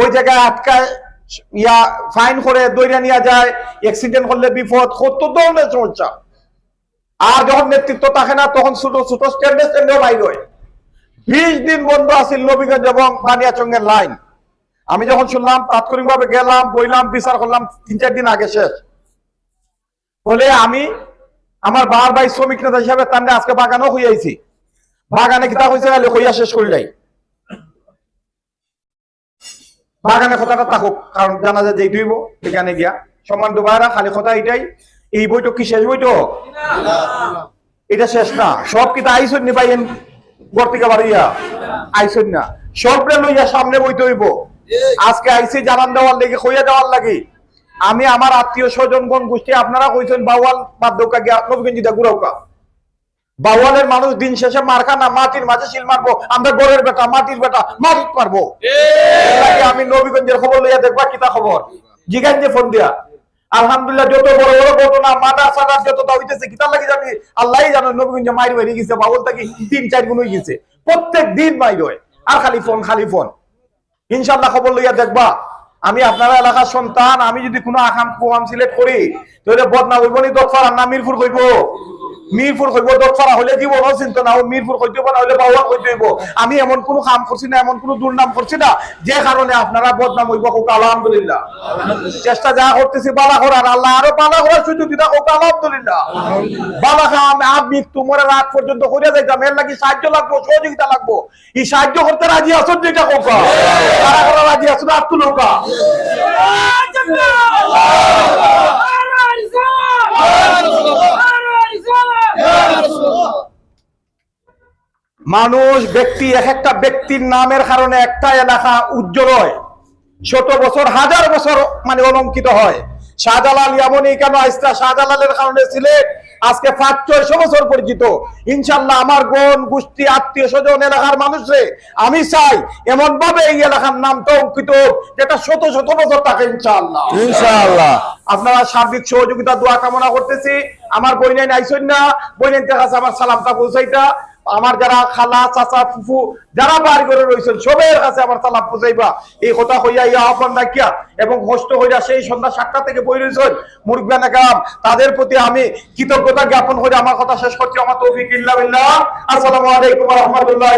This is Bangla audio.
ওই জায়গায় আটকায় ইয়া ফাইন করে দৈরা নিয়ে যায় অ্যাক্সিডেন্ট করলে বিপদ, কত ধরনের সমস্যা আর যখন নেতৃত্ব থাকে না, তখন ছোট ছোট স্ট্যান্ডে স্ট্যান্ডে বাইর হয়। বিশ দিন বন্ধ আছিল নবীগঞ্জ এবং বানিয়াচঙ্গের লাইন আমি যখন শুনলাম, তাৎক্ষণিকভাবে গেলাম, বইলাম, বিচার করলাম, তিন চার দিন আগে শেষ। বলে আমি আমার বার ভাই শ্রমিক নেতা হিসাবে তার আজকে বাগানও হইয়াছি বাগানে কিতা হয়েছে হইয়া শেষ করলাই বাগানে কথাটা থাকুক কারণ জানা যায় যেই দুইব এখানে গিয়া। সম্মান দুবাইরা খালি কথা এটাই, এই বইটা কি শেষ বইটো এটা শেষ না। সব কিতা আইসন নি পাইয়েন বর্তিকা বাড়িয়া? আইসন না। সবরে লইয়া সামনে বইতে হইব। আজকে আইসি জানান দেওয়ার লাগে কইয়া দেওয়ার লাগে। আমি আমার আত্মীয় স্বজন কোন গোষ্ঠী, আপনারা কইছেন বাউয়াল বাদ্যকা গিয়া নবীগঞ্জিদা গুড়াউকা বাউয়ালের মানুষ দিন শেষে মারখা না, মাটির মাঝে শিল মারবো, আমরা গড়ের বেটা, মাটির বেটা মাটির পারব। আমি নবীগঞ্জের খবর লইয়া দেখবা, কিতা খবর? জিগান যে ফোন দিয়া। আলহামদুলিল্লাহ, যত বড় বড় ঘটনা যত কিতা লাগি জানি? আল্লাহই জানো, নবীগঞ্জে মাইর গেছে থাকি তিন, চার গুণ গেছে। প্রত্যেক দিন মাইর হয়। আর খালি ফোন খালি ফোন। ইনশাল্লাহ খবর লইয়া দেখবা, আমি আপনার এলাকার সন্তান, আমি যদি কোনো আকাম, কুয়াম সিলেক্ট করি, তাহলে বদনা হইব নি দফার না মিরপুর কইব। মিরপুর কইব দফারা হলে জীবন চিন্তা না মিরপুর কইতে না হলে কইতে হইব আমি এমন কোনো কাম করছি না, এমন কোনো দুর্নাম করছি না, যে কারণে আপনারা বদনাম হইব হোক আলহামদুলিল্লাহ। চেষ্টা যা করতেছি বালা করার আল্লাহ আরও বালা করার সুযোগ দিতা হোক আলহামদুলিল্লাহ। বালা কাম আমি তোমার রাত পর্যন্ত করে যাইতাম, এর লাগি সাহায্য লাগবো, সহযোগিতা লাগবো। এই সাহায্য করতে রাজি আছো যেটা কোকা? তারা করা রাজি আছো না তুলো মানুষ ব্যক্তি এক একটা ব্যক্তির নামের কারণে একটা এলাকা উজ্জ্বল হয়। শত বছর হাজার বছর মানে অলঙ্কিত হয়। শাহজালাল এমনই কেন আইসা শাহজালালের কারণে সিলেট আজকে পাঁচ ছয়শো বছর পরিচিত। ইনশাল্লাহ আমার বোন গোষ্ঠী আত্মীয় স্বজন এলাকার মানুষে আমি চাই এমন ভাবে এই এলাকার নামটা অঙ্কিত হোক, যেটা শত শত বছর থাকে ইনশাল্লাহ ইনশাল্লাহ আপনারা সার্বিক সহযোগিতা দোয়া কামনা করতেছি। আমার বইনাইন আইসন না বইনাইন কাছে আমার সালামটা পৌঁছাইতা। আমার যারা খালা, চাচা, ফুফু, যারা বাড়ি করে রয়েছেন, সবের কাছে আমার সালাম পৌঁছাইবা। এই কথা হইয়া ইয়া আহ্বান রাখিয়া এবং হস্ত হইয়া সেই সন্ধ্যা সাতটা থেকে বই রয়েছেন মুরব্বান কাম তাদের প্রতি আমি কৃতজ্ঞতা জ্ঞাপন করে আমার কথা শেষ করছি। আমার তৌফিক ইল্লা আসসালামু আলাইকুম রহমতুল্লাহ